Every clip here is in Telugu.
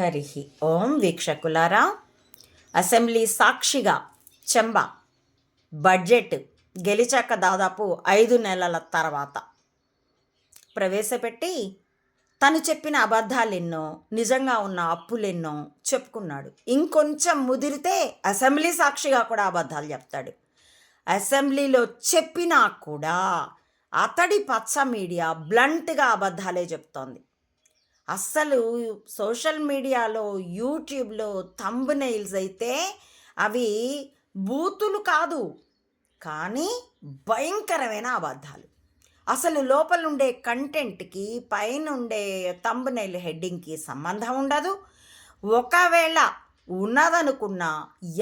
హరి ఓం వీక్షకులారా అసెంబ్లీ సాక్షిగా చెంబ. బడ్జెట్ గెలిచాక దాదాపు ఐదు నెలల తర్వాత ప్రవేశపెట్టి తను చెప్పిన అబద్ధాలెన్నో నిజంగా ఉన్న అప్పులెన్నో చెప్పుకున్నాడు. ఇంకొంచెం ముదిరితే అసెంబ్లీ సాక్షిగా కూడా అబద్ధాలు చెప్తాడు. అసెంబ్లీలో చెప్పినా కూడా అతడి పచ్చ మీడియా బ్లంట్గా అబద్ధాలే చెప్తోంది. అస్సలు సోషల్ మీడియాలో యూట్యూబ్లో థంబ్ నెయిల్స్ అయితే అవి బూతులు కాదు. కానీ భయంకరమైన అబద్ధాలు. అసలు లోపల ఉండే కంటెంట్కి పైన ఉండే థంబ్ నెయిల్ హెడ్డింగ్కి సంబంధం ఉండదు. ఒకవేళ ఉన్నదనుకున్నా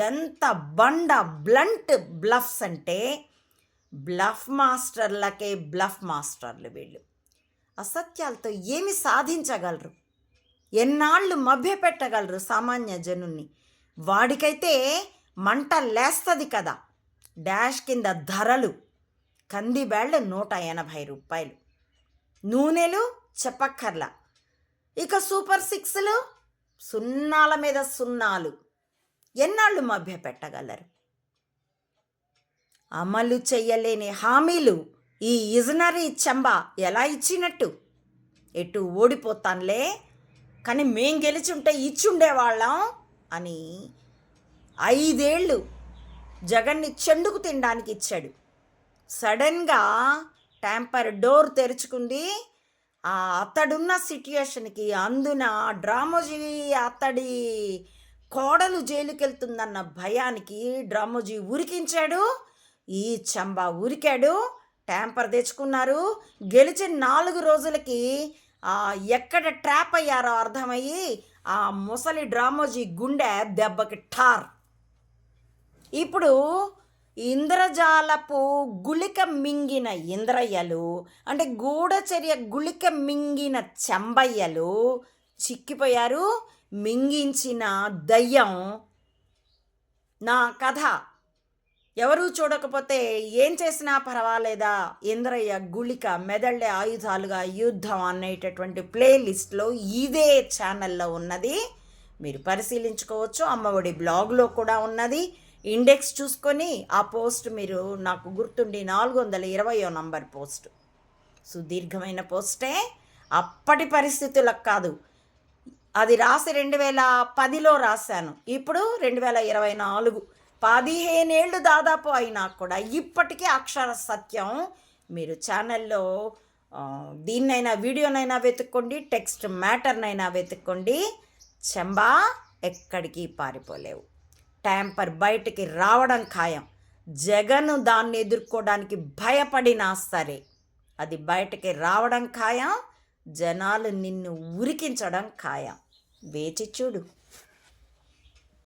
ఎంత బండ బ్లంట్ బ్లఫ్స్ అంటే బ్లఫ్ మాస్టర్లకే బ్లఫ్ మాస్టర్లు వీళ్ళు. అసత్యాలతో ఏమి సాధించగలరు? ఎన్నాళ్ళు మభ్యపెట్టగలరు సామాన్య జనుల్ని? వాడికైతే మంట లేస్తుంది కదా. డాష్ కింద ధరలు. కంది నూట ఎనభై రూపాయలు. నూనెలు చెప్పక్కర్లా. ఇక సూపర్ సిక్స్లు సున్నాల మీద సున్నాలు. ఎన్నాళ్ళు మభ్య పెట్టగలరు అమలు చెయ్యలేని హామీలు. ఈ ఇజనరీ చెంబ ఎలా ఇచ్చినట్టు? ఎటు ఓడిపోతానులే? కానీ మేం గెలిచుంటే ఇచ్చుండేవాళ్ళం అని ఐదేళ్ళు జగన్ని చెండుకు తినడానికి ఇచ్చాడు. సడన్గా ట్యాంపర్ డోర్ తెరుచుకుంది. ఆ అతడున్న సిట్యుయేషన్కి అందున డ్రామోజీ అతడి కోడలు జైలుకెళ్తుందన్న భయానికి డ్రామోజీ ఉరికించాడు. ఈ చంబా ఉరికాడు. ట్యాంపర్ తెచ్చుకున్నారు. గెలిచిన నాలుగు రోజులకి ఎక్కడ ట్రాప్ అయ్యారో అర్థమయ్యి ఆ ముసలి డ్రామోజీ గుండె దెబ్బకి ఠార్. ఇప్పుడు ఇంద్రజాలపు గుళిక మింగిన ఇంద్రయ్యలు అంటే గూఢచర్య గుళిక మింగిన చెంబయ్యలు చిక్కిపోయారు. మింగించిన దయ్యం. నా కథ. ఎవరూ చూడకపోతే ఏం చేసినా పర్వాలేదా? ఇంద్రయ్య గుళిక మెదళ్ళే ఆయుధాలుగా యుద్ధం అనేటటువంటి ప్లేలిస్ట్లో ఇదే ఛానల్లో ఉన్నది. మీరు పరిశీలించుకోవచ్చు. అమ్మఒడి బ్లాగ్లో కూడా ఉన్నది. ఇండెక్స్ చూసుకొని ఆ పోస్ట్ మీరు నాకు గుర్తుండి నాలుగు వందల ఇరవయో నంబర్ పోస్ట్. సుదీర్ఘమైన పోస్టే. అప్పటి పరిస్థితులకు కాదు. అది రాసి రెండు వేల పదిలో రాశాను. ఇప్పుడు రెండు వేల ఇరవై నాలుగు. పదిహేనేళ్ళు దాదాపు అయినా కూడా ఇప్పటికీ అక్షర సత్యం. మీరు ఛానల్లో దీన్నైనా వీడియోనైనా వెతుక్కోండి టెక్స్ట్ మ్యాటర్నైనా వెతుక్కోండి. చెంబా ఎక్కడికి పారిపోలేవు. ట్యాంపర్ బయటికి రావడం ఖాయం. జగన్ దాన్ని ఎదుర్కోవడానికి భయపడినా సరే అది బయటికి రావడం ఖాయం. జనాలు నిన్ను ఉరికించడం ఖాయం. వేచి చూడు.